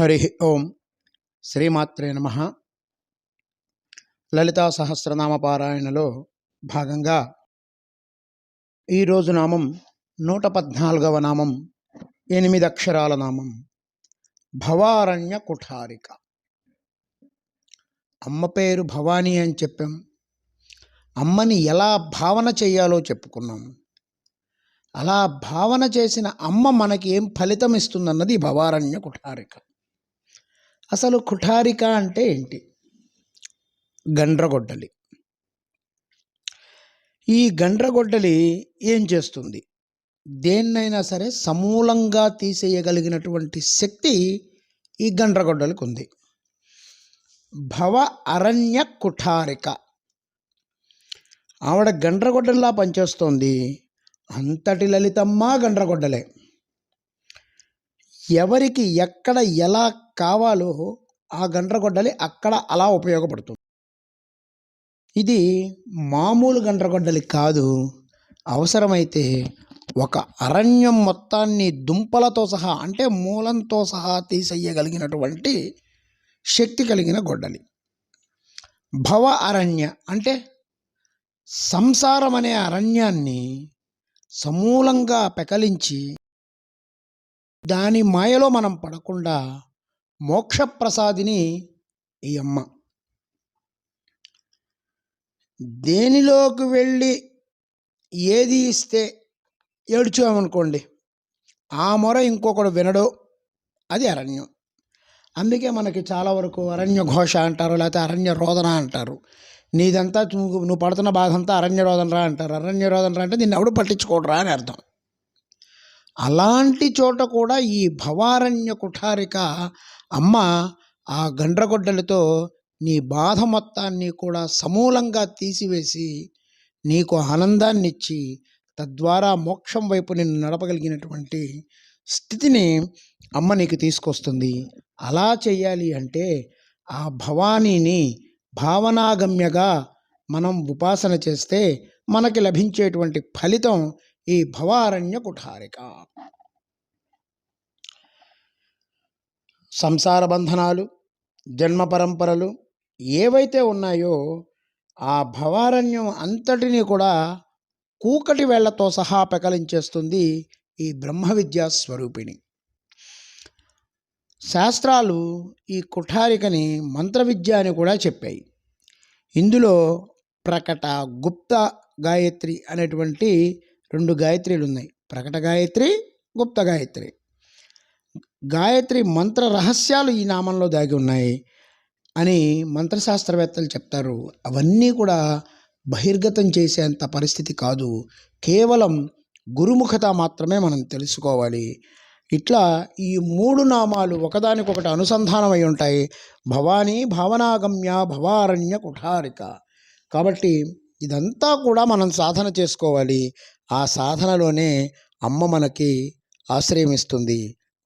హరి ఓం శ్రీమాత్రే నమ. లలితా సహస్రనామ పారాయణలో భాగంగా ఈరోజు నామం నూట పద్నాలుగవ నామం ఎనిమిది అక్షరాల నామం భవారణ్య కుఠారిక. అమ్మ పేరు భవానీ అని చెప్పాం. అమ్మని ఎలా భావన చేయాలో చెప్పుకున్నాం. అలా భావన చేసిన అమ్మ మనకి ఏం ఫలితం ఇస్తుందన్నది భవారణ్య కుఠారిక. అసలు కుఠారిక అంటే ఏంటి? గండ్రగొడ్డలి. ఈ గండ్రగొడ్డలి ఏం చేస్తుంది? దేన్నైనా సరే సమూలంగా తీసేయగలిగినటువంటి శక్తి ఈ గండ్రగొడ్డలికి ఉంది. భవ అరణ్య కుఠారిక. ఆవిడ గండ్రగొడ్డల్లా పనిచేస్తోంది. అంతటి లలితమ్మ గండ్రగొడ్డలే. ఎవరికి ఎక్కడ ఎలా కావాలో ఆ గండ్రగొడ్డలి అక్కడ అలా ఉపయోగపడుతుంది. ఇది మామూలు గండ్రగొడ్డలి కాదు. అవసరమైతే ఒక అరణ్యం మొత్తాన్ని దుంపలతో సహా అంటే మూలంతో సహా తీసేయగలిగినటువంటి శక్తి కలిగిన గొడ్డలి. భవ అరణ్య అంటే సంసారం అనే అరణ్యాన్ని సమూలంగా పెకలించి దాని మాయలో మనం పడకుండా మోక్షప్రసాదిని ఈ అమ్మ. దేనిలోకి వెళ్ళి ఏది ఇస్తే ఏడ్చామనుకోండి ఆ మొర ఇంకొకడు వినడు అది అరణ్యం. అందుకే మనకి చాలా వరకు అరణ్య ఘోష అంటారు లేకపోతే అరణ్య రోదన అంటారు. నీదంతా నువ్వు నువ్వు పడుతున్న బాధ అంతా అరణ్య రోదనరా అంటారు. అరణ్య రోదనరా అంటే నిన్ను ఎవడు పట్టించుకోడరా అని అర్థం. అలాంటి చోట కూడా ఈ భవారణ్య కుఠారిక అమ్మ ఆ గండ్రగొడ్డలతో నీ బాధ మొత్తాన్ని కూడా సమూలంగా తీసివేసి నీకు ఆనందాన్ని ఇచ్చి తద్వారా మోక్షం వైపు నిన్ను నడపగలిగినటువంటి స్థితిని అమ్మ నీకు తీసుకొస్తుంది. అలా చేయాలి అంటే ఆ భవానీని భావనాగమ్యగా మనం ఉపాసన చేస్తే మనకి లభించేటువంటి ఫలితం ఈ భవారణ్య కుఠారిక. సంసార బంధనాలు జన్మ పరంపరలు ఏవైతే ఉన్నాయో ఆ భవారణ్యం అంతటిని కూడా కూకటి వేళ్ళతో సహా పెకలించేస్తుంది ఈ బ్రహ్మ విద్యా స్వరూపిణి. శాస్త్రాలు ఈ కుఠారికని మంత్ర విద్య అని కూడా చెప్పాయి. ఇందులో ప్రకట గుప్త గాయత్రి అనేటువంటి రెండు గాయత్రీలు ఉన్నాయి ప్రకట గాయత్రి గుప్త గాయత్రి. గాయత్రి మంత్ర రహస్యాలు ఈ నామంలో దాగి ఉన్నాయి అని మంత్రశాస్త్రవేత్తలు చెప్తారు. అవన్నీ కూడా బహిర్గతం చేసేంత పరిస్థితి కాదు. కేవలం గురుముఖత మాత్రమే మనం తెలుసుకోవాలి. ఇట్లా ఈ మూడు నామాలు ఒకదానికొకటి అనుసంధానమై ఉంటాయి. భవానీ భావనాగమ్య భవారణ్య కుఠారిక. కాబట్టి ఇదంతా కూడా మనం సాధన చేసుకోవాలి. ఆ సాధనలోనే అమ్మ మనకి ఆశ్రయమిస్తుంది.